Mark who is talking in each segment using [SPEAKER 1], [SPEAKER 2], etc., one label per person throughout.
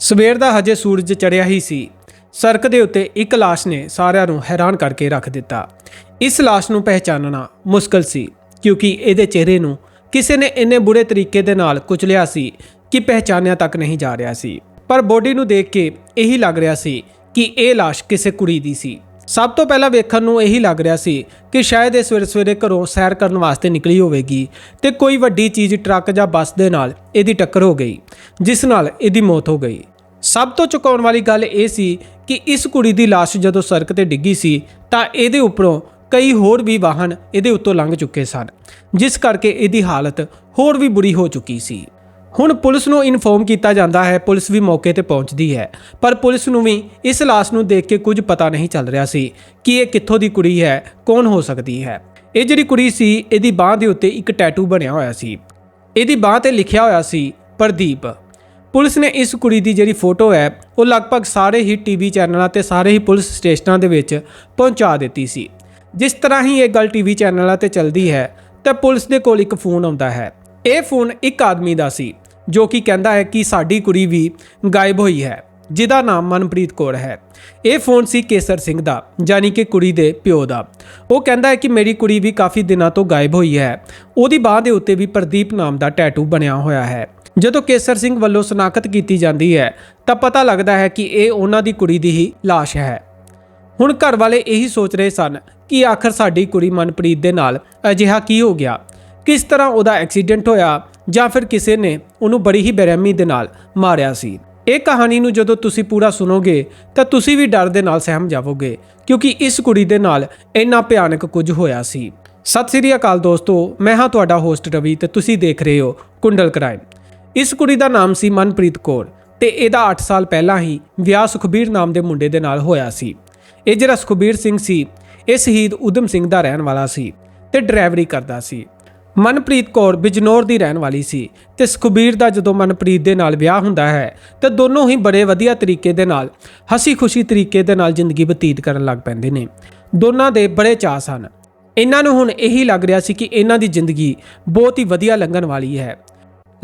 [SPEAKER 1] ਸਵੇਰ ਦਾ ਹਜੇ ਸੂਰਜ ਚੜਿਆ ਹੀ ਸੀ। ਸੜਕ ਦੇ ਉੱਤੇ ਇੱਕ ਲਾਸ਼ ਨੇ ਸਾਰਿਆਂ ਨੂੰ ਹੈਰਾਨ ਕਰਕੇ ਰੱਖ ਦਿੱਤਾ। ਇਸ ਲਾਸ਼ ਨੂੰ ਪਹਿਚਾਨਣਾ ਮੁਸ਼ਕਲ ਸੀ, ਕਿਉਂਕਿ ਇਹਦੇ ਚਿਹਰੇ ਨੂੰ ਕਿਸੇ ਨੇ ਇੰਨੇ ਬੁਰੇ ਤਰੀਕੇ ਦੇ ਨਾਲ ਕੁਚਲਿਆ ਸੀ ਕਿ ਪਹਿਚਾਨਿਆ ਤੱਕ ਨਹੀਂ ਜਾ ਰਿਹਾ ਸੀ। ਪਰ ਬੋਡੀ ਨੂੰ ਦੇਖ ਕੇ ਇਹੀ ਲੱਗ ਰਿਹਾ ਸੀ ਕਿ ਇਹ ਲਾਸ਼ ਕਿਸੇ ਕੁੜੀ ਦੀ ਸੀ। ਸਭ ਤੋਂ ਪਹਿਲਾਂ ਵੇਖਣ ਨੂੰ ਇਹੀ ਲੱਗ ਰਿਹਾ ਸੀ ਕਿ ਸ਼ਾਇਦ ਇਹ ਸਵੇਰੇ ਸਵੇਰੇ ਘਰੋਂ ਸੈਰ ਕਰਨ ਵਾਸਤੇ ਨਿਕਲੀ ਹੋਵੇਗੀ ਤੇ ਕੋਈ ਵੱਡੀ ਚੀਜ਼ ਟਰੱਕ ਜਾਂ ਬੱਸ ਦੇ ਨਾਲ ਇਹਦੀ ਟੱਕਰ ਹੋ ਗਈ, ਜਿਸ ਨਾਲ ਇਹਦੀ ਮੌਤ ਹੋ ਗਈ। ਸਭ ਤੋਂ ਚੁਕਾਉਣ ਵਾਲੀ ਗੱਲ ਇਹ ਸੀ ਕਿ ਇਸ ਕੁੜੀ ਦੀ ਲਾਸ਼ ਜਦੋਂ ਸੜਕ ਤੇ ਡਿੱਗੀ ਸੀ, ਤਾਂ ਇਹਦੇ ਉੱਪਰੋਂ ਕਈ ਹੋਰ ਵੀ ਵਾਹਨ ਇਹਦੇ ਉੱਤੋਂ ਲੰਘ ਚੁੱਕੇ ਸਨ, ਜਿਸ ਕਰਕੇ ਇਹਦੀ ਹਾਲਤ ਹੋਰ ਵੀ ਬੁਰੀ ਹੋ ਚੁੱਕੀ ਸੀ। ਹੁਣ ਪੁਲਿਸ ਨੂੰ ਇਨਫੋਰਮ ਕੀਤਾ ਜਾਂਦਾ ਹੈ, ਪੁਲਿਸ ਵੀ ਮੌਕੇ ਤੇ ਪਹੁੰਚਦੀ ਹੈ। ਪਰ ਪੁਲਿਸ ਨੂੰ ਵੀ ਇਸ ਲਾਸ਼ ਨੂੰ ਦੇਖ ਕੇ ਕੁਝ ਪਤਾ ਨਹੀਂ ਚੱਲ ਰਿਹਾ ਸੀ ਕਿ ਇਹ ਕਿੱਥੋਂ ਦੀ ਕੁੜੀ ਹੈ, ਕੌਣ ਹੋ ਸਕਦੀ ਹੈ। ਇਹ ਜਿਹੜੀ ਕੁੜੀ ਸੀ, ਇਹਦੀ ਬਾਹ ਦੇ ਉੱਤੇ ਇੱਕ ਟੈਟੂ ਬਣਿਆ ਹੋਇਆ ਸੀ। ਇਹਦੀ ਬਾਹ ਤੇ ਲਿਖਿਆ ਹੋਇਆ ਸੀ, ਪ੍ਰਦੀਪ। ਪੁਲਿਸ ਨੇ ਇਸ ਕੁੜੀ ਦੀ ਜਿਹੜੀ ਫੋਟੋ ਹੈ, ਉਹ ਲਗਭਗ ਸਾਰੇ ਹੀ ਟੀਵੀ ਚੈਨਲਾਂ ਤੇ ਸਾਰੇ ਹੀ ਪੁਲਿਸ ਸਟੇਸ਼ਨਾਂ ਦੇ ਵਿੱਚ ਪਹੁੰਚਾ ਦਿੱਤੀ ਸੀ। ਜਿਸ ਤਰ੍ਹਾਂ ਹੀ ਇਹ ਗੱਲ ਟੀਵੀ ਚੈਨਲਾਂ ਤੇ ਚੱਲਦੀ ਹੈ, ਤਾਂ ਪੁਲਿਸ ਦੇ ਕੋਲ ਇੱਕ ਫੋਨ ਆਉਂਦਾ ਹੈ। ਇਹ ਫੋਨ ਇੱਕ ਆਦਮੀ ਦਾ ਸੀ, ਜੋ ਕਿ ਕਹਿੰਦਾ ਹੈ ਕਿ ਸਾਡੀ ਕੁੜੀ ਵੀ ਗਾਇਬ ਹੋਈ ਹੈ, ਜਿਹਦਾ ਨਾਮ ਮਨਪ੍ਰੀਤ ਕੌਰ ਹੈ। ਇਹ ਫੋਨ ਸੀ ਕੇਸਰ ਸਿੰਘ ਦਾ, ਯਾਨੀ ਕਿ ਕੁੜੀ ਦੇ ਪਿਓ ਦਾ। ਉਹ ਕਹਿੰਦਾ ਹੈ ਕਿ ਮੇਰੀ ਕੁੜੀ ਵੀ ਕਾਫੀ ਦਿਨਾਂ ਤੋਂ ਗਾਇਬ ਹੋਈ ਹੈ। ਉਹਦੀ ਬਾਹ ਦੇ ਉੱਤੇ ਵੀ ਪ੍ਰਦੀਪ ਨਾਮ ਦਾ ਟੈਟੂ ਬਣਿਆ ਹੋਇਆ ਹੈ। ਜਦੋਂ ਕੇਸਰ ਸਿੰਘ ਵੱਲੋਂ ਸਨਾਖਤ ਕੀਤੀ ਜਾਂਦੀ ਹੈ, ਤਾਂ ਪਤਾ ਲੱਗਦਾ ਹੈ ਕਿ ਇਹ ਉਹਨਾਂ ਦੀ ਕੁੜੀ ਦੀ ਹੀ ਲਾਸ਼ ਹੈ। ਹੁਣ ਘਰ ਵਾਲੇ ਇਹੀ ਸੋਚ ਰਹੇ ਸਨ ਕਿ ਆਖਰ ਸਾਡੀ ਕੁੜੀ ਮਨਪ੍ਰੀਤ ਦੇ ਨਾਲ ਅਜਿਹਾ ਕੀ ਹੋ ਗਿਆ। ਕਿਸ ਤਰ੍ਹਾਂ ਉਹਦਾ ਐਕਸੀਡੈਂਟ ਹੋਇਆ ਜਾਂ ਫਿਰ ਕਿਸੇ ਨੇ ਉਹਨੂੰ ਬੜੀ ਹੀ ਬੇਰਹਿਮੀ ਦੇ ਨਾਲ ਮਾਰਿਆ ਸੀ? ਇਹ ਕਹਾਣੀ ਨੂੰ ਜਦੋਂ ਤੁਸੀਂ ਪੂਰਾ ਸੁਣੋਗੇ, ਤਾਂ ਤੁਸੀਂ ਵੀ ਡਰ ਦੇ ਨਾਲ ਸਹਿਮ ਜਾਵੋਗੇ, ਕਿਉਂਕਿ ਇਸ ਕੁੜੀ ਦੇ ਨਾਲ ਇੰਨਾ ਭਿਆਨਕ ਕੁਝ ਹੋਇਆ ਸੀ। ਸਤਿ ਸ੍ਰੀ ਅਕਾਲ ਦੋਸਤੋ, ਮੈਂ ਹਾਂ ਤੁਹਾਡਾ ਹੋਸਟ ਰਵੀ ਤੇ ਤੁਸੀਂ ਦੇਖ ਰਹੇ ਹੋ ਕੁੰਡਲ ਕ੍ਰਾਈਮ ਇਸ ਕੁੜੀ ਦਾ ਨਾਮ ਸੀ ਮਨਪ੍ਰੀਤ ਕੌਰ ਤੇ ਇਹਦਾ 8 ਸਾਲ ਪਹਿਲਾਂ ਹੀ ਵਿਆਹ ਸੁਖਬੀਰ ਨਾਮ ਦੇ ਮੁੰਡੇ ਦੇ ਨਾਲ ਹੋਇਆ ਸੀ। ਇਹ ਜਿਹੜਾ ਸੁਖਬੀਰ ਸਿੰਘ ਸੀ, ਇਹ ਸ਼ਹੀਦ ਉਦਮ ਸਿੰਘ ਦਾ ਰਹਿਣ ਵਾਲਾ ਸੀ ਤੇ ਡਰਾਈਵਰੀ ਕਰਦਾ ਸੀ। ਮਨਪ੍ਰੀਤ ਕੌਰ ਬਿਜਨੌਰ ਦੀ ਰਹਿਣ ਵਾਲੀ ਸੀ ਤੇ ਸੁਖਬੀਰ ਦਾ ਜਦੋਂ ਮਨਪ੍ਰੀਤ ਦੇ ਨਾਲ ਵਿਆਹ ਹੁੰਦਾ ਹੈ ਤੇ ਦੋਨੋਂ ਹੀ ਬੜੇ ਵਧੀਆ ਤਰੀਕੇ ਦੇ ਨਾਲ ਹਸੀ ਖੁਸ਼ੀ ਤਰੀਕੇ ਦੇ ਨਾਲ ਜ਼ਿੰਦਗੀ ਬਤੀਤ ਕਰਨ ਲੱਗ ਪੈਂਦੇ ਨੇ। ਦੋਨਾਂ ਦੇ ਬੜੇ ਚਾਅ ਸਨ। ਇਹਨਾਂ ਨੂੰ ਹੁਣ ਇਹੀ ਲੱਗ ਰਿਹਾ ਸੀ ਕਿ ਇਹਨਾਂ ਦੀ ਜ਼ਿੰਦਗੀ ਬਹੁਤ ਹੀ ਵਧੀਆ ਲੰਘਣ ਵਾਲੀ ਹੈ।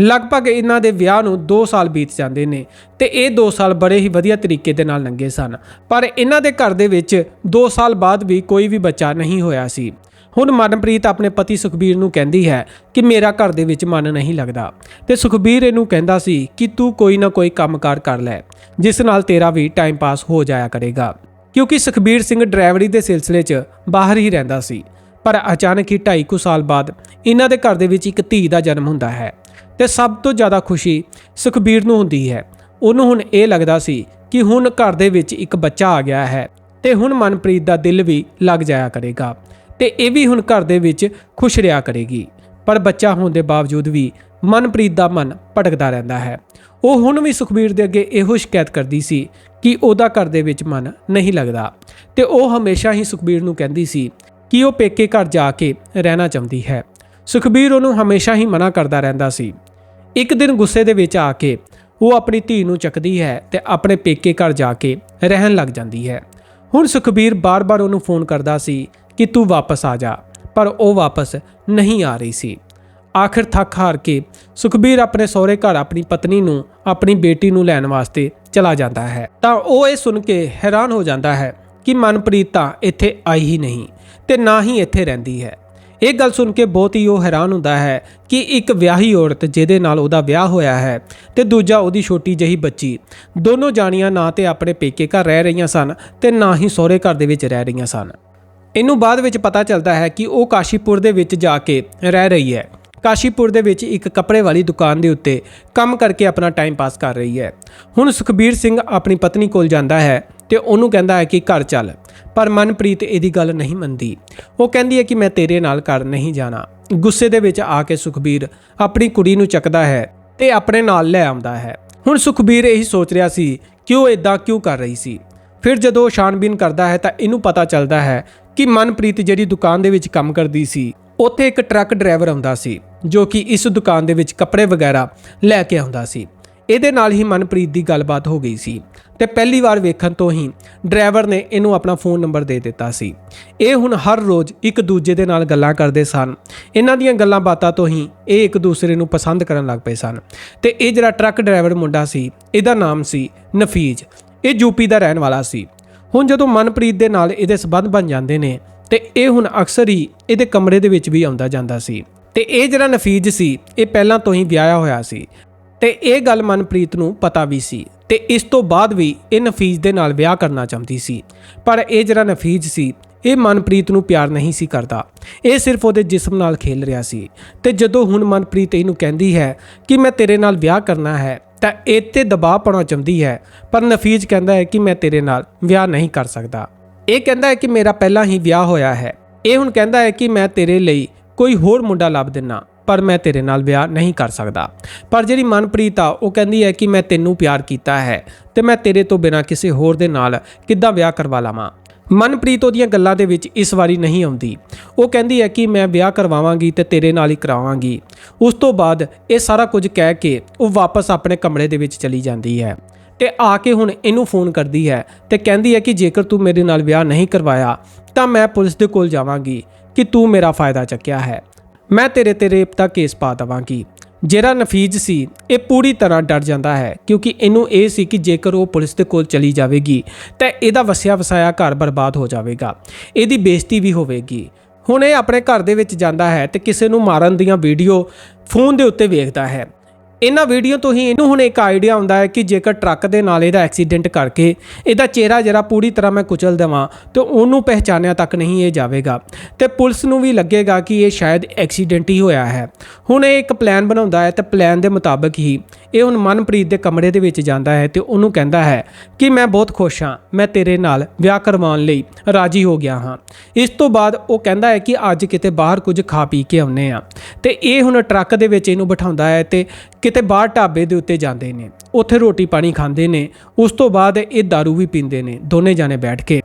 [SPEAKER 1] ਲਗਭਗ ਇਹਨਾਂ ਦੇ ਵਿਆਹ ਨੂੰ 2 ਸਾਲ ਬੀਤ ਜਾਂਦੇ ਨੇ ਤੇ ਇਹ 2 ਸਾਲ ਬੜੇ ਹੀ ਵਧੀਆ ਤਰੀਕੇ ਦੇ ਨਾਲ ਲੰਘੇ ਸਨ। ਪਰ ਇਹਨਾਂ ਦੇ ਘਰ ਦੇ ਵਿੱਚ 2 ਸਾਲ ਬਾਅਦ ਵੀ ਕੋਈ ਵੀ ਬੱਚਾ ਨਹੀਂ ਹੋਇਆ ਸੀ। ਹੁਣ ਮਨਪ੍ਰੀਤ ਆਪਣੇ ਪਤੀ ਸੁਖਬੀਰ ਨੂੰ ਕਹਿੰਦੀ ਹੈ ਕਿ ਮੇਰਾ ਘਰ ਦੇ ਵਿੱਚ ਮਨ ਨਹੀਂ ਲੱਗਦਾ। ਤੇ ਸੁਖਬੀਰ ਇਹਨੂੰ ਕਹਿੰਦਾ ਸੀ ਕਿ ਤੂੰ ਕੋਈ ਨਾ ਕੋਈ ਕੰਮਕਾਰ ਕਰ ਲੈ, ਜਿਸ ਨਾਲ ਤੇਰਾ ਵੀ ਟਾਈਮ ਪਾਸ ਹੋ ਜਾਇਆ ਕਰੇਗਾ। ਕਿਉਂਕਿ ਸੁਖਬੀਰ ਸਿੰਘ ਡਰਾਈਵਰੀ ਦੇ ਸਿਲਸਿਲੇ 'ਚ ਬਾਹਰ ਹੀ ਰਹਿੰਦਾ ਸੀ, ਪਰ ਅਚਾਨਕ ਹੀ 2.5 ਕੁ ਸਾਲ ਬਾਅਦ ਇਹਨਾਂ ਦੇ ਘਰ ਦੇ ਵਿੱਚ ਇੱਕ ਧੀ ਦਾ ਜਨਮ ਹੁੰਦਾ ਹੈ। ਤੇ ਸਭ ਤੋਂ ਜ਼ਿਆਦਾ ਖੁਸ਼ੀ ਸੁਖਬੀਰ ਨੂੰ ਹੁੰਦੀ ਹੈ। ਉਹਨੂੰ ਹੁਣ ਇਹ ਲੱਗਦਾ ਸੀ ਕਿ ਹੁਣ ਘਰ ਦੇ ਵਿੱਚ ਇੱਕ ਬੱਚਾ ਆ ਗਿਆ ਹੈ ਤੇ ਹੁਣ ਮਨਪ੍ਰੀਤ ਦਾ ਦਿਲ ਵੀ ਲੱਗ ਜਾਇਆ ਕਰੇਗਾ। ਤੇ ਇਹ ਵੀ ਹੁਣ ਘਰ ਦੇ ਵਿੱਚ ਖੁਸ਼ ਰਿਹਾ ਕਰੇਗੀ। ਪਰ ਬੱਚਾ ਹੋਣ ਦੇ ਬਾਵਜੂਦ ਵੀ ਮਨਪ੍ਰੀਤ ਦਾ ਮਨ ਭਟਕਦਾ ਰਹਿੰਦਾ ਹੈ। ਉਹ ਹੁਣ ਵੀ ਸੁਖਬੀਰ ਦੇ ਅੱਗੇ ਇਹੋ ਸ਼ਿਕਾਇਤ ਕਰਦੀ ਸੀ ਕਿ ਉਹਦਾ ਘਰ ਦੇ ਵਿੱਚ ਮਨ ਨਹੀਂ ਲੱਗਦਾ ਤੇ ਉਹ ਹਮੇਸ਼ਾ ਹੀ ਸੁਖਬੀਰ ਨੂੰ ਕਹਿੰਦੀ ਸੀ ਕਿ ਉਹ ਪੇਕੇ ਘਰ ਜਾ ਕੇ ਰਹਿਣਾ ਚਾਹੁੰਦੀ ਹੈ। ਸੁਖਬੀਰ ਉਹਨੂੰ ਹਮੇਸ਼ਾ ਹੀ ਮਨਾ ਕਰਦਾ ਰਹਿੰਦਾ ਸੀ। ਇੱਕ ਦਿਨ ਗੁੱਸੇ ਦੇ ਵਿੱਚ ਆ ਕੇ ਉਹ ਆਪਣੀ ਧੀ ਨੂੰ ਚੱਕਦੀ ਹੈ ਤੇ ਆਪਣੇ ਪੇਕੇ ਘਰ ਜਾ ਕੇ ਰਹਿਣ ਲੱਗ ਜਾਂਦੀ ਹੈ। ਹੁਣ ਸੁਖਬੀਰ ਬਾਰ-ਬਾਰ ਉਹਨੂੰ ਫੋਨ ਕਰਦਾ ਸੀ ਕਿ ਤੂੰ ਵਾਪਸ ਆ ਜਾ, ਪਰ ਉਹ ਵਾਪਸ ਨਹੀਂ ਆ ਰਹੀ ਸੀ। ਆਖਿਰ ਥੱਕ ਹਾਰ ਕੇ ਸੁਖਬੀਰ ਆਪਣੇ ਸਹੁਰੇ ਘਰ ਆਪਣੀ ਪਤਨੀ ਨੂੰ, ਆਪਣੀ ਬੇਟੀ ਨੂੰ ਲੈਣ ਵਾਸਤੇ ਚਲਾ ਜਾਂਦਾ ਹੈ। ਤਾਂ ਉਹ ਇਹ ਸੁਣ ਕੇ ਹੈਰਾਨ ਹੋ ਜਾਂਦਾ ਹੈ ਕਿ ਮਨਪ੍ਰੀਤ ਤਾਂ ਇੱਥੇ ਆਈ ਹੀ ਨਹੀਂ ਤੇ ਨਾ ਹੀ ਇੱਥੇ ਰਹਿੰਦੀ ਹੈ। ਇਹ ਗੱਲ ਸੁਣ ਕੇ ਬਹੁਤ ਹੀ ਉਹ ਹੈਰਾਨ ਹੁੰਦਾ ਹੈ ਕਿ ਇੱਕ ਵਿਆਹੀ ਔਰਤ ਜਿਹਦੇ ਨਾਲ ਉਹਦਾ ਵਿਆਹ ਹੋਇਆ ਹੈ ਤੇ ਦੂਜਾ ਉਹਦੀ ਛੋਟੀ ਜਿਹੀ ਬੱਚੀ, ਦੋਨੋਂ ਜਾਣੀਆਂ ਨਾ ਤੇ ਆਪਣੇ ਪੇਕੇ ਘਰ ਰਹਿ ਰਹੀਆਂ ਸਨ ਤੇ ਨਾ ਹੀ ਸਹੁਰੇ ਘਰ ਦੇ ਵਿੱਚ ਰਹਿ ਰਹੀਆਂ ਸਨ। ਇਹਨੂੰ ਬਾਅਦ ਵਿੱਚ ਪਤਾ ਚੱਲਦਾ ਹੈ ਕਿ ਉਹ ਕਾਸ਼ੀਪੁਰ ਦੇ ਵਿੱਚ ਜਾ ਕੇ ਰਹਿ ਰਹੀ ਹੈ। ਕਾਸ਼ੀਪੁਰ ਦੇ ਵਿੱਚ ਇੱਕ ਕੱਪੜੇ ਵਾਲੀ ਦੁਕਾਨ ਦੇ ਉੱਤੇ ਕੰਮ ਕਰਕੇ ਆਪਣਾ ਟਾਈਮ ਪਾਸ ਕਰ ਰਹੀ ਹੈ। ਹੁਣ ਸੁਖਬੀਰ ਸਿੰਘ ਆਪਣੀ ਪਤਨੀ ਕੋਲ ਜਾਂਦਾ ਹੈ ਤੇ ਉਹਨੂੰ ਕਹਿੰਦਾ ਹੈ ਕਿ ਘਰ ਚੱਲ, ਪਰ ਮਨਪ੍ਰੀਤ ਇਹਦੀ ਗੱਲ ਨਹੀਂ ਮੰਨਦੀ। ਉਹ ਕਹਿੰਦੀ ਹੈ ਕਿ ਮੈਂ ਤੇਰੇ ਨਾਲ ਘਰ ਨਹੀਂ ਜਾਣਾ। ਗੁੱਸੇ ਦੇ ਵਿੱਚ ਆ ਕੇ ਸੁਖਬੀਰ ਆਪਣੀ ਕੁੜੀ ਨੂੰ ਚੱਕਦਾ ਹੈ ਤੇ ਆਪਣੇ ਨਾਲ ਲੈ ਆਉਂਦਾ ਹੈ। ਹੁਣ ਸੁਖਬੀਰ ਇਹੀ ਸੋਚ ਰਿਹਾ ਸੀ ਕਿ ਉਹ ਇਦਾਂ ਕਿਉਂ ਕਰ ਰਹੀ ਸੀ? ਫਿਰ ਜਦੋਂ ਉਹ ਛਾਣਬੀਨ ਕਰਦਾ ਹੈ ਤਾਂ ਇਹਨੂੰ ਪਤਾ ਚੱਲਦਾ ਹੈ ਕਿ ਮਨਪ੍ਰੀਤ ਜਿਹੜੀ ਦੁਕਾਨ ਦੇ ਵਿੱਚ ਕੰਮ ਕਰਦੀ ਸੀ, ਉੱਥੇ ਇੱਕ ਟਰੱਕ ਡਰਾਈਵਰ ਆਉਂਦਾ ਸੀ, ਜੋ ਕਿ ਇਸ ਦੁਕਾਨ ਦੇ ਵਿੱਚ ਕੱਪੜੇ ਵਗੈਰਾ ਲੈ ਕੇ ਆਉਂਦਾ ਸੀ। ਇਹਦੇ ਨਾਲ ਹੀ ਮਨਪ੍ਰੀਤ ਦੀ ਗੱਲਬਾਤ ਹੋ ਗਈ ਸੀ ਤੇ ਪਹਿਲੀ ਵਾਰ ਵੇਖਣ ਤੋਂ ਹੀ ਡਰਾਈਵਰ ਨੇ ਇਹਨੂੰ ਆਪਣਾ ਫੋਨ ਨੰਬਰ ਦੇ ਦਿੱਤਾ ਸੀ। ਇਹ ਹੁਣ ਹਰ ਰੋਜ਼ ਇੱਕ ਦੂਜੇ ਦੇ ਨਾਲ ਗੱਲਾਂ ਕਰਦੇ ਸਨ। ਇਹਨਾਂ ਦੀਆਂ ਗੱਲਾਂ ਬਾਤਾਂ ਤੋਂ ਹੀ ਇਹ ਇੱਕ ਦੂਸਰੇ ਨੂੰ ਪਸੰਦ ਕਰਨ ਲੱਗ ਪਏ ਸਨ। ਤੇ ਇਹ ਜਿਹੜਾ ਟਰੱਕ ਡਰਾਈਵਰ ਮੁੰਡਾ ਸੀ, ਇਹਦਾ ਨਾਮ ਸੀ ਨਫੀਜ। ਇਹ ਯੂਪੀ ਦਾ ਰਹਿਣ ਵਾਲਾ ਸੀ। ਹੁਣ ਜਦੋਂ ਮਨਪ੍ਰੀਤ ਦੇ ਨਾਲ ਇਹਦੇ ਸਬੰਧ ਬਣ ਜਾਂਦੇ ਨੇ, ਤੇ ਇਹ ਹੁਣ ਅਕਸਰ ਹੀ ਇਹਦੇ ਕਮਰੇ ਦੇ ਵਿੱਚ ਵੀ ਆਉਂਦਾ ਜਾਂਦਾ ਸੀ। ਤੇ ਇਹ ਜਿਹੜਾ ਨਫੀਜ ਸੀ, ਇਹ ਪਹਿਲਾਂ ਤੋਂ ਹੀ ਵਿਆਹਿਆ ਹੋਇਆ ਸੀ। ਤੇ ਇਹ ਗੱਲ ਮਨਪ੍ਰੀਤ ਨੂੰ ਪਤਾ ਵੀ ਸੀ ਤੇ ਇਸ ਤੋਂ ਬਾਅਦ ਵੀ ਇਹ ਨਫੀਜ ਦੇ ਨਾਲ ਵਿਆਹ ਕਰਨਾ ਚਾਹੁੰਦੀ ਸੀ। ਪਰ ਇਹ ਜਿਹੜਾ ਨਫੀਜ ਸੀ, ਇਹ ਮਨਪ੍ਰੀਤ ਨੂੰ ਪਿਆਰ ਨਹੀਂ ਸੀ ਕਰਦਾ। ਇਹ ਸਿਰਫ ਉਹਦੇ ਜਿਸਮ ਨਾਲ ਖੇਲ ਰਿਹਾ ਸੀ। ਤੇ ਜਦੋਂ ਹੁਣ ਮਨਪ੍ਰੀਤ ਇਹਨੂੰ ਕਹਿੰਦੀ ਹੈ ਕਿ ਮੈਂ ਤੇਰੇ ਨਾਲ ਵਿਆਹ ਕਰਨਾ ਹੈ ਤਾਂ ਇਹ ਤੇ ਦਬਾਅ ਪਾਉਣਾ ਚਾਹੁੰਦੀ ਹੈ, ਪਰ ਨਫੀਜ ਕਹਿੰਦਾ ਹੈ ਕਿ ਮੈਂ ਤੇਰੇ ਨਾਲ ਵਿਆਹ ਨਹੀਂ ਕਰ ਸਕਦਾ। ਇਹ ਕਹਿੰਦਾ ਹੈ ਕਿ ਮੇਰਾ ਪਹਿਲਾਂ ਹੀ ਵਿਆਹ ਹੋਇਆ ਹੈ। ਇਹ ਹੁਣ ਕਹਿੰਦਾ ਹੈ ਕਿ ਮੈਂ ਤੇਰੇ ਲਈ ਕੋਈ ਹੋਰ ਮੁੰਡਾ ਲੱਭ ਦਿੰਨਾ, ਪਰ ਮੈਂ ਤੇਰੇ ਨਾਲ ਵਿਆਹ ਨਹੀਂ ਕਰ ਸਕਦਾ। ਪਰ ਜਿਹੜੀ ਮਨਪ੍ਰੀਤ ਆ, ਉਹ ਕਹਿੰਦੀ ਹੈ ਕਿ ਮੈਂ ਤੈਨੂੰ ਪਿਆਰ ਕੀਤਾ ਹੈ ਤੇ ਮੈਂ ਤੇਰੇ ਤੋਂ ਬਿਨਾ ਕਿਸੇ ਹੋਰ ਦੇ ਨਾਲ ਕਿੱਦਾਂ ਵਿਆਹ ਕਰਵਾ ਲਾਵਾਂ। ਮਨਪ੍ਰੀਤ ਉਹਦੀਆਂ ਗੱਲਾਂ ਦੇ ਵਿੱਚ ਇਸ ਵਾਰੀ ਨਹੀਂ ਆਉਂਦੀ। ਉਹ ਕਹਿੰਦੀ ਹੈ ਕਿ ਮੈਂ ਵਿਆਹ ਕਰਵਾਵਾਂਗੀ ਤੇ ਤੇਰੇ ਨਾਲ ਹੀ ਕਰਾਵਾਂਗੀ। ਉਸ ਤੋਂ ਬਾਅਦ ਇਹ ਸਾਰਾ ਕੁਝ ਕਹਿ ਕੇ ਉਹ ਵਾਪਸ ਆਪਣੇ ਕਮਰੇ ਦੇ ਵਿੱਚ ਚਲੀ ਜਾਂਦੀ ਹੈ ਤੇ ਆ ਕੇ ਹੁਣ ਇਹਨੂੰ ਫੋਨ ਕਰਦੀ ਹੈ ਤੇ ਕਹਿੰਦੀ ਹੈ ਕਿ ਜੇਕਰ ਤੂੰ ਮੇਰੇ ਨਾਲ ਵਿਆਹ ਨਹੀਂ ਕਰਵਾਇਆ, ਤਾਂ ਮੈਂ ਪੁਲਿਸ ਦੇ ਕੋਲ ਜਾਵਾਂਗੀ ਕਿ ਤੂੰ ਮੇਰਾ ਫਾਇਦਾ ਚੱਕਿਆ ਹੈ। ਮੈਂ ਤੇਰੇ ਤੇ ਰੇਪ ਦਾ ਕੇਸ ਪਾ ਦਵਾਂਗੀ। ਜਿਹੜਾ ਨਫੀਜ ਸੀ, ਇਹ ਪੂਰੀ ਤਰ੍ਹਾਂ ਡਰ ਜਾਂਦਾ ਹੈ ਕਿਉਂਕਿ ਇਹਨੂੰ ਇਹ ਸੀ ਕਿ ਜੇਕਰ ਉਹ ਪੁਲਿਸ ਦੇ ਕੋਲ ਚਲੀ ਜਾਵੇਗੀ, ਤਾਂ ਇਹਦਾ ਵਸਿਆ ਵਸਾਇਆ ਘਰ ਬਰਬਾਦ ਹੋ ਜਾਵੇਗਾ। ਇਹਦੀ ਬੇਇੱਜ਼ਤੀ ਵੀ ਹੋਵੇਗੀ। ਹੁਣ ਇਹ ਆਪਣੇ ਘਰ ਦੇ ਵਿੱਚ ਜਾਂਦਾ ਹੈ ਤੇ ਕਿਸੇ ਨੂੰ ਮਾਰਨ ਦੀਆਂ ਵੀਡੀਓ ਫੋਨ ਦੇ ਉੱਤੇ ਵੇਖਦਾ ਹੈ। ਇਹਨਾਂ ਵੀਡੀਓ ਤੋਂ ਹੀ ਇਹਨੂੰ ਹੁਣ ਇੱਕ ਆਈਡੀਆ ਆਉਂਦਾ ਹੈ ਕਿ ਜੇਕਰ ਟਰੱਕ ਦੇ ਨਾਲ ਇਹਦਾ ਐਕਸੀਡੈਂਟ ਕਰਕੇ ਇਹਦਾ ਚਿਹਰਾ ਜਿਹੜਾ ਪੂਰੀ ਤਰ੍ਹਾਂ ਮੈਂ ਕੁਚਲ ਦੇਵਾਂ, ਤੇ ਉਹਨੂੰ ਪਹਿਚਾਨਿਆ ਤੱਕ ਨਹੀਂ ਇਹ ਜਾਵੇਗਾ। ਤੇ ਪੁਲਿਸ ਨੂੰ ਵੀ ਲੱਗੇਗਾ ਕਿ ਇਹ ਸ਼ਾਇਦ ਐਕਸੀਡੈਂਟ ਹੀ ਹੋਇਆ ਹੈ। ਹੁਣ ਇਹ ਇੱਕ ਪਲਾਨ ਬਣਾਉਂਦਾ ਹੈ ਤੇ ਪਲਾਨ ਦੇ ਮੁਤਾਬਕ ਹੀ ਇਹ ਹੁਣ ਮਨਪ੍ਰੀਤ ਦੇ ਕਮਰੇ ਦੇ ਵਿੱਚ ਜਾਂਦਾ ਹੈ ਤੇ ਉਹਨੂੰ ਕਹਿੰਦਾ ਹੈ ਕਿ ਮੈਂ ਬਹੁਤ ਖੁਸ਼ ਹਾਂ, ਮੈਂ ਤੇਰੇ ਨਾਲ ਵਿਆਹ ਕਰਵਾਉਣ ਲਈ ਰਾਜੀ ਹੋ ਗਿਆ ਹਾਂ। ਇਸ ਤੋਂ ਬਾਅਦ ਉਹ ਕਹਿੰਦਾ ਹੈ ਕਿ ਅੱਜ ਕਿਤੇ ਬਾਹਰ ਕੁਝ ਖਾ ਪੀ ਕੇ ਆਉਨੇ ਆ ਤੇ ਇਹ ਹੁਣ ਟਰੱਕ ਦੇ ਵਿੱਚ ਇਹਨੂੰ ਬਿਠਾਉਂਦਾ ਹੈ ਤੇ ਕਿਤੇ ਬਾਹਰ ਢਾਬੇ ਦੇ ਉੱਤੇ ਜਾਂਦੇ ਨੇ। ਉੱਥੇ ਰੋਟੀ ਪਾਣੀ ਖਾਂਦੇ ਨੇ। ਉਸ ਤੋਂ ਬਾਅਦ ਇਹ दारू ਵੀ ਪੀਂਦੇ ਨੇ। ਦੋਨੇ ਜਾਣੇ ਬੈਠ ਕੇ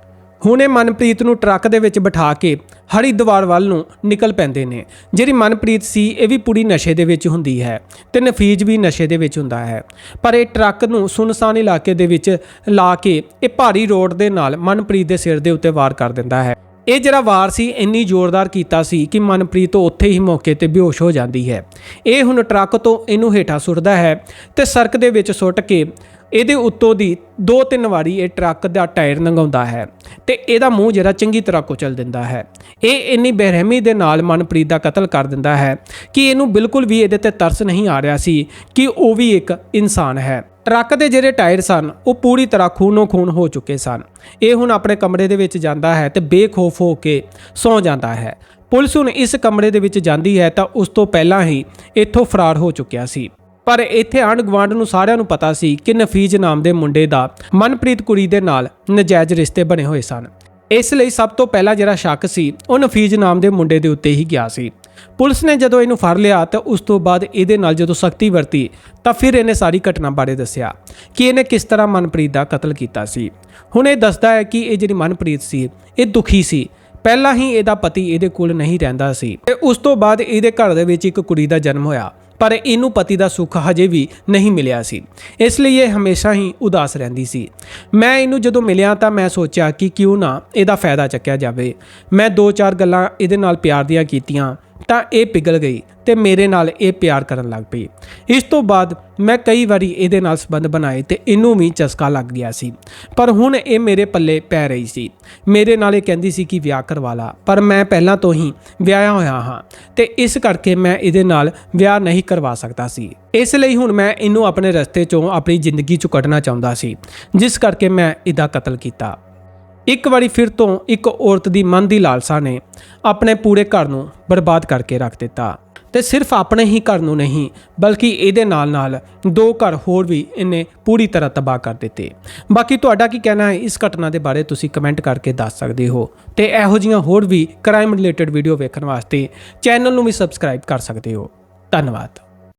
[SPEAKER 1] ਹੁਣ ਇਹ ਮਨਪ੍ਰੀਤ ਨੂੰ ਟਰੱਕ ਦੇ ਵਿੱਚ ਬਿਠਾ ਕੇ ਹਰਿਦੁਆਰ ਵੱਲ ਨੂੰ ਨਿਕਲ ਪੈਂਦੇ ਨੇ। ਜਿਹੜੀ ਮਨਪ੍ਰੀਤ ਸੀ, ਇਹ ਵੀ ਪੂਰੀ ਨਸ਼ੇ ਦੇ ਵਿੱਚ ਹੁੰਦੀ ਹੈ ਤੇ ਨਫੀਜ ਵੀ ਨਸ਼ੇ ਦੇ ਵਿੱਚ ਹੁੰਦਾ ਹੈ। ਪਰ ਇਹ ਟਰੱਕ ਨੂੰ ਸੁਨਸਾਨ ਇਲਾਕੇ ਦੇ ਵਿੱਚ ਲਾ ਕੇ ਇਹ ਭਾਰੀ ਰੋਡ ਦੇ ਨਾਲ ਮਨਪ੍ਰੀਤ ਦੇ ਸਿਰ ਦੇ ਉੱਤੇ ਵਾਰ ਕਰ ਦਿੰਦਾ ਹੈ। ਇਹ ਜਿਹੜਾ ਵਾਰ ਸੀ, ਇੰਨੀ ਜ਼ੋਰਦਾਰ ਕੀਤਾ ਸੀ ਕਿ ਮਨਪ੍ਰੀਤ ਉੱਥੇ ਹੀ ਮੌਕੇ ਤੇ ਬੇਹੋਸ਼ ਹੋ ਜਾਂਦੀ ਹੈ। ਇਹ ਹੁਣ ਟਰੱਕ ਤੋਂ ਇਹਨੂੰ ਹੇਠਾਂ ਸੁੱਟਦਾ ਹੈ ਤੇ ਸੜਕ ਦੇ ਵਿੱਚ ਸੁੱਟ ਕੇ ਇਹਦੇ ਉੱਤੋਂ ਦੀ ਦੋ ਤਿੰਨ ਵਾਰੀ ਇਹ ਟਰੱਕ ਦਾ ਟਾਇਰ ਨੰਗਾਉਂਦਾ ਹੈ ਤੇ ਇਹਦਾ ਮੂੰਹ ਜਿਹੜਾ ਚੰਗੀ ਤਰ੍ਹਾਂ ਕੁਚਲ ਦਿੰਦਾ ਹੈ। ਇਹ ਇੰਨੀ ਬੇਰਹਿਮੀ ਦੇ ਨਾਲ ਮਨਪ੍ਰੀਤ ਦਾ ਕਤਲ ਕਰ ਦਿੰਦਾ ਹੈ ਕਿ ਇਹਨੂੰ ਬਿਲਕੁਲ ਵੀ ਇਹਦੇ ਤੇ ਤਰਸ ਨਹੀਂ ਆ ਰਿਹਾ ਸੀ ਕਿ ਉਹ ਵੀ ਇੱਕ ਇਨਸਾਨ ਹੈ। ਟਰੱਕ ਦੇ ਜਿਹੜੇ ਟਾਇਰ ਸਨ, ਉਹ ਪੂਰੀ ਤਰ੍ਹਾਂ ਖੂਨੋ ਖੂਨ ਹੋ ਚੁੱਕੇ ਸਨ। ਇਹ ਹੁਣ ਆਪਣੇ ਕਮਰੇ ਦੇ ਵਿੱਚ ਜਾਂਦਾ ਹੈ ਤੇ ਬੇਖੌਫ ਹੋ ਕੇ ਸੌਂ ਜਾਂਦਾ ਹੈ। ਪੁਲਿਸ ਹੁਣ ਇਸ ਕਮਰੇ ਦੇ ਵਿੱਚ ਜਾਂਦੀ ਹੈ ਤਾਂ ਉਸ ਤੋਂ ਪਹਿਲਾਂ ਹੀ ਇੱਥੋਂ ਫਰਾਰ ਹੋ ਚੁੱਕਿਆ ਸੀ। ਪਰ ਇੱਥੇ ਆਂਢ ਗੁਆਂਢ ਨੂੰ ਸਾਰਿਆਂ ਨੂੰ ਪਤਾ ਸੀ ਕਿ ਨਫੀਜ ਨਾਮ ਦੇ ਮੁੰਡੇ ਦਾ ਮਨਪ੍ਰੀਤ ਕੁੜੀ ਦੇ ਨਾਲ ਨਜਾਇਜ਼ ਰਿਸ਼ਤੇ ਬਣੇ ਹੋਏ ਸਨ। ਇਸ ਲਈ ਸਭ ਤੋਂ ਪਹਿਲਾਂ ਜਿਹੜਾ ਸ਼ੱਕ ਸੀ, ਉਹ ਨਫੀਜ ਨਾਮ ਦੇ ਮੁੰਡੇ ਦੇ ਉੱਤੇ ਹੀ ਗਿਆ ਸੀ। ਪੁਲਿਸ ਨੇ ਜਦੋਂ ਇਹਨੂੰ ਫੜ ਲਿਆ ਤਾਂ ਉਸ ਤੋਂ ਬਾਅਦ ਇਹਦੇ ਨਾਲ ਜਦੋਂ ਸਖਤੀ ਵਰਤੀ, ਤਾਂ ਫਿਰ ਇਹਨੇ ਸਾਰੀ ਘਟਨਾ ਬਾਰੇ ਦੱਸਿਆ ਕਿ ਇਹਨੇ ਕਿਸ ਤਰ੍ਹਾਂ ਮਨਪ੍ਰੀਤ ਦਾ ਕਤਲ ਕੀਤਾ ਸੀ। ਹੁਣ ਇਹ ਦੱਸਦਾ ਹੈ ਕਿ ਇਹ ਜਿਹੜੀ ਮਨਪ੍ਰੀਤ ਸੀ, ਇਹ ਦੁਖੀ ਸੀ। ਪਹਿਲਾਂ ਹੀ ਇਹਦਾ ਪਤੀ ਇਹਦੇ ਕੋਲ ਨਹੀਂ ਰਹਿੰਦਾ ਸੀ ਤੇ ਉਸ ਤੋਂ ਬਾਅਦ ਇਹਦੇ ਘਰ ਦੇ ਵਿੱਚ ਇੱਕ ਕੁੜੀ ਦਾ ਜਨਮ ਹੋਇਆ। ਪਰ ਇਹਨੂੰ ਪਤੀ ਦਾ ਸੁੱਖ ਹਜੇ ਵੀ ਨਹੀਂ ਮਿਲਿਆ ਸੀ। ਇਸ ਲਈ ਇਹ ਹਮੇਸ਼ਾ ਹੀ ਉਦਾਸ ਰਹਿੰਦੀ ਸੀ। ਮੈਂ ਇਹਨੂੰ ਜਦੋਂ ਮਿਲਿਆ ਤਾਂ ਮੈਂ ਸੋਚਿਆ ਕਿ ਕਿਉਂ ਨਾ ਇਹਦਾ ਫਾਇਦਾ ਚੱਕਿਆ ਜਾਵੇ। ਮੈਂ ਦੋ ਚਾਰ ਗੱਲਾਂ ਇਹਦੇ ਨਾਲ ਪਿਆਰ ਦੀਆਂ ਕੀਤੀਆਂ। ਤਾਂ ਇਹ ਪਿਘਲ ਗਈ ਤੇ ਮੇਰੇ ਨਾਲ ਇਹ ਪਿਆਰ ਕਰਨ ਲੱਗ ਪਈ। ਇਸ ਤੋਂ ਬਾਅਦ ਮੈਂ ਕਈ ਵਾਰੀ ਇਹਦੇ ਨਾਲ ਸੰਬੰਧ ਬਣਾਏ ਤੇ ਇਹਨੂੰ ਵੀ ਚਸਕਾ ਲੱਗ ਗਿਆ ਸੀ। ਪਰ ਹੁਣ ਇਹ ਮੇਰੇ ਪੱਲੇ ਪੈ ਰਹੀ ਸੀ। ਮੇਰੇ ਨਾਲ ਇਹ ਕਹਿੰਦੀ ਸੀ ਕਿ ਵਿਆਹ ਕਰਵਾ ਲਾ, ਪਰ ਮੈਂ ਪਹਿਲਾਂ ਤੋਂ ਹੀ ਵਿਆਹਿਆ ਹੋਇਆ ਹਾਂ ਤੇ ਇਸ ਕਰਕੇ ਮੈਂ ਇਹਦੇ ਨਾਲ ਵਿਆਹ ਨਹੀਂ ਕਰਵਾ ਸਕਦਾ ਸੀ। ਇਸ ਲਈ ਹੁਣ ਮੈਂ ਇਹਨੂੰ ਆਪਣੇ ਰਸਤੇ ਚੋਂ ਆਪਣੀ ਜ਼ਿੰਦਗੀ ਚੋਂ ਕੱਢਣਾ ਚਾਹੁੰਦਾ ਸੀ, ਜਿਸ ਕਰਕੇ ਮੈਂ ਇਹਦਾ ਕਤਲ ਕੀਤਾ। ਇੱਕ ਵਾਰੀ ਫਿਰ ਤੋਂ ਇੱਕ ਔਰਤ ਦੀ ਮਨ ਦੀ ਲਾਲਸਾ ਨੇ ਆਪਣੇ ਪੂਰੇ ਘਰ ਨੂੰ ਬਰਬਾਦ ਕਰਕੇ ਰੱਖ ਦਿੱਤਾ। ਤੇ ਸਿਰਫ ਆਪਣੇ ਹੀ ਘਰ ਨੂੰ ਨਹੀਂ, ਬਲਕਿ ਇਹਦੇ ਨਾਲ-ਨਾਲ ਦੋ ਘਰ ਹੋਰ ਵੀ ਇਹਨੇ ਪੂਰੀ ਤਰ੍ਹਾਂ ਤਬਾਹ ਕਰ ਦਿੱਤੇ। ਬਾਕੀ ਤੁਹਾਡਾ ਕੀ ਕਹਿਣਾ ਹੈ? ਇਸ ਘਟਨਾ ਦੇ ਬਾਰੇ ਤੁਸੀਂ ਕਮੈਂਟ ਕਰਕੇ ਦੱਸ ਸਕਦੇ ਹੋ। ਤੇ ਇਹੋ ਜੀਆਂ ਹੋਰ ਵੀ ਕ੍ਰਾਈਮ ਰਿਲੇਟਡ ਵੀਡੀਓ ਵੇਖਣ ਵਾਸਤੇ ਚੈਨਲ ਨੂੰ ਵੀ ਸਬਸਕ੍ਰਾਈਬ ਕਰ ਸਕਦੇ ਹੋ। ਧੰਨਵਾਦ।